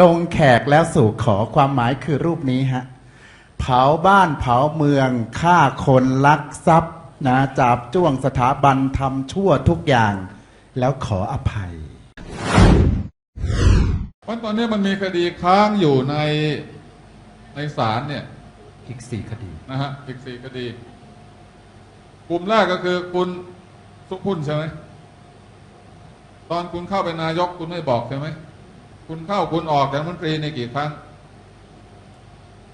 ลงแขกแล้วสู่ขอความหมายคือรูปนี้ฮะเผาบ้านเผาเมืองฆ่าคนลักทรัพย์นะจับจ้วงสถาบันทำชั่วทุกอย่าง แล้วขออภัยเพราะตอนนี้มันมีคดีค้างอยู่ในในศาลเนี่ยอีกสี่คดีนะฮะอีกสี่คดีกลุ่มแรกก็คือคุณสุขุนใช่ไหมตอนคุณเข้าเป็นนายกคุณไม่บอกใช่ไหม คุณเข้าคุณออกจากรัฐมนตรีในกี่ครั้ง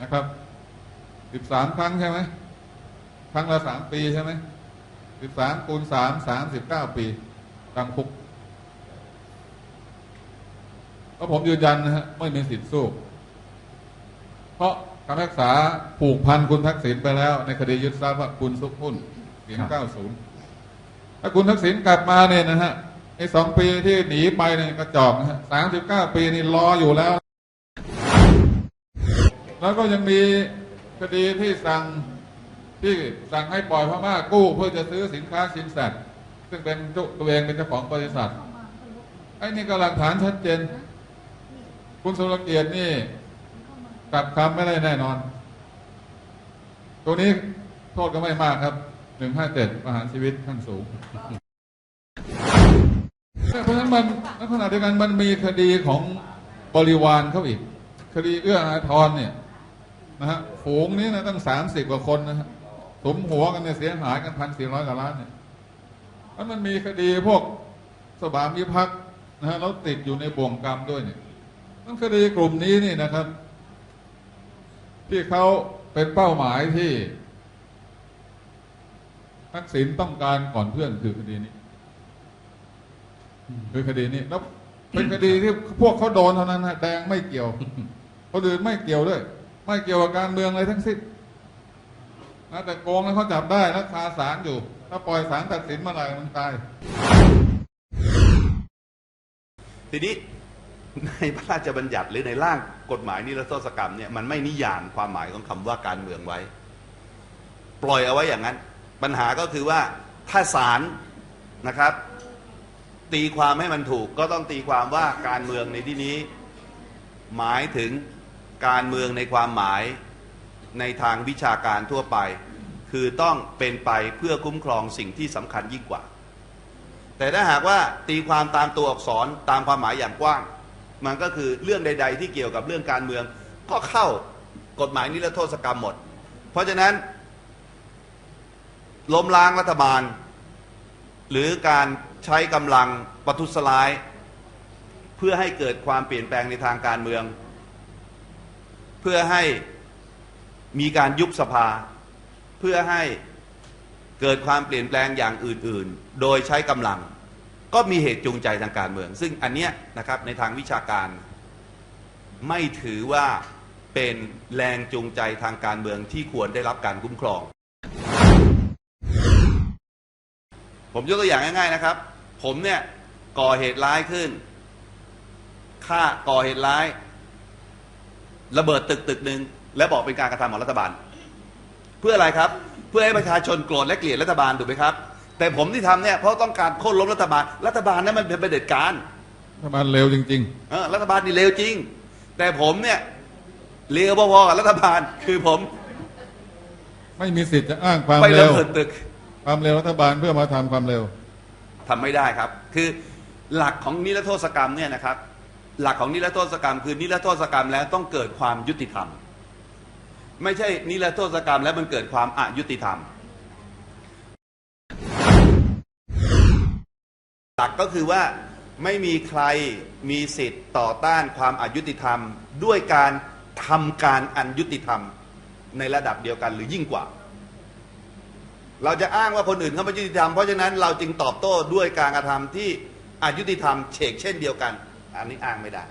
นะครับสิบสามครั้งใช่ไหมครั้งละสามปีใช่ไหมสิบสามคูณสามสามสิบเก้าปีจำคุกก็ผมยืนยันนะฮะไม่มีสิทธิ์สู้ เพราะคำพิพากษาผูกพันคุณทักษิณไปแล้ว ในคดียึดทรัพย์ว่าคุณซุกหุ้นปีครับ90ถ้าคุณทักษิณกลับมาเนี่ยนะฮะ ไอ้สองปีที่หนีไปเนี่ยกระจอกนะฮะ39ปีนี่รออยู่แล้ว แล้วก็ยังมีคดีที่สั่งที่สั่งให้ปล่อยพม่ากู้ เพื่อจะซื้อสินค้าสินสัตซึ่งเป็นตัวเองเป็นเจ้าของบริษัท ไอ้นี่ก็หลักฐานชัดเจน คุณสุรเกียรตินี่กลับคำไม่ได้แน่นอน ตัวนี้โทษก็ไม่มากครับหนึ่งห้าเจ็ดประหารชีวิตขั้นสูง เพราะฉะนั้น มันในขณะเดียวกันมันมีคดีของบริวารเขาอีก คดีเอื้ออาทรเนี่ยนะฮะฝูงนี้นะตั้งสามสิบกว่าคนนะฮะสมหัวกันเนี่ยเสียหายกันพันสี่ร้อยกว่าล้านเนี่ยแล้วมันมีคดีพวกสบามิพักนะฮะแล้วติดอยู่ในบ่วงกรรมด้วยเนี่ยนั่นคดีกลุ่มนี้นี่นะครับ ที่เขาเป็นเป้าหมายที่ทักษิณต้องการก่อนเพื่อนคือคดีนี้ คือคดีนี้แล้วเป็นคดีที่พวกเขาโดนเท่านั้นฮะแดงไม่เกี่ยวคนอื่นไม่เกี่ยวด้วย ไม่เกี่ยวกับการเมืองอะไรทั้งสิ้นนะแต่โกงแล้วเขาจับได้แล้วคาศาลอยู่ ถ้าปล่อยศาลตัดสินเมื่อไหร่มันตาย ทีนี้ในพระราชบัญญัติหรือในร่างกฎหมายนิรโทษกรรมเนี่ยมันไม่นิยามความหมายของคำว่าการเมืองไว้ ปล่อยเอาไว้อย่างนั้น ปัญหาก็คือว่าถ้าศาลนะครับ ตีความให้มันถูกก็ต้องตีความว่าการเมืองในที่นี้ หมายถึงการเมืองในความหมายในทางวิชาการทั่วไป คือต้องเป็นไปเพื่อคุ้มครองสิ่งที่สำคัญยิ่งกว่า แต่ถ้าหากว่าตีความตามตัวอักษรตามความหมายอย่างกว้าง มันก็คือเรื่องใด ๆ ที่เกี่ยวกับเรื่องการเมือง ก็เข้ากฎหมายนิรโทษกรรมหมด เพราะฉะนั้นล้มล้างรัฐบาล หรือการใช้กำลังประทุสลาย เพื่อให้เกิดความเปลี่ยนแปลงในทางการเมือง เพื่อให้มีการยุบสภา เพื่อให้เกิดความเปลี่ยนแปลงอย่างอื่น ๆ โดยใช้กำลัง ก็มีเหตุจูงใจทางการเมือง ซึ่งอันเนี้ยนะครับในทางวิชาการไม่ถือว่าเป็นแรงจูงใจทางการเมืองที่ควรได้รับการคุ้มครอง ผมยกตัวอย่างง่าย ๆนะครับ ผมเนี่ยก่อเหตุร้ายขึ้นฆ่าก่อเหตุร้าย ระเบิดตึกตึกหนึ่งแล้วบอกเป็นการกระทำของรัฐบาล เพื่ออะไรครับ เพื่อให้ประชาชนโกรธและเกลียดรัฐบาลถูกไหมครับ แต่ผมที่ทำเนี่ยเพราะต้องการโค่นล้มรัฐบาล รัฐบาลนั้นมันเป็นประเผด็จการถ้ามันเร็วจริงเออรัฐบาลนี่เลวจริง แต่ผมเนี่ยเลวพอๆกับรัฐบาล คือผมๆไม่มีสิทธิ์จะอ้างความไปเร็ระวเบิดตึก ความเร็วรัฐบาลเพื่อมาทำความเร็วทำไม่ได้ครับ คือหลักของนิรโทษกรรมเนี่ยนะครับ หลักของนิรโทษกรรม คือนิรโทษกรรมแล้วต้องเกิดความยุติธรรม ไม่ใช่นิรโทษกรรมแล้วมันเกิดความอายุติธรรม หลักก็คือว่าไม่มีใครมีสิทธิ์ต่อต้านความอายุติธรรม ด้วยการทำการอันยุติธรรม ในระดับเดียวกันหรือยิ่งกว่า เราจะอ้างว่าคนอื่นเขาไม่ยุติธรรมเพราะฉะนั้นเราจึงตอบโต้ด้วยการกระทำที่อายุติธรรมเฉกเช่นเดียวกัน อันนี้อ้างไม่ได้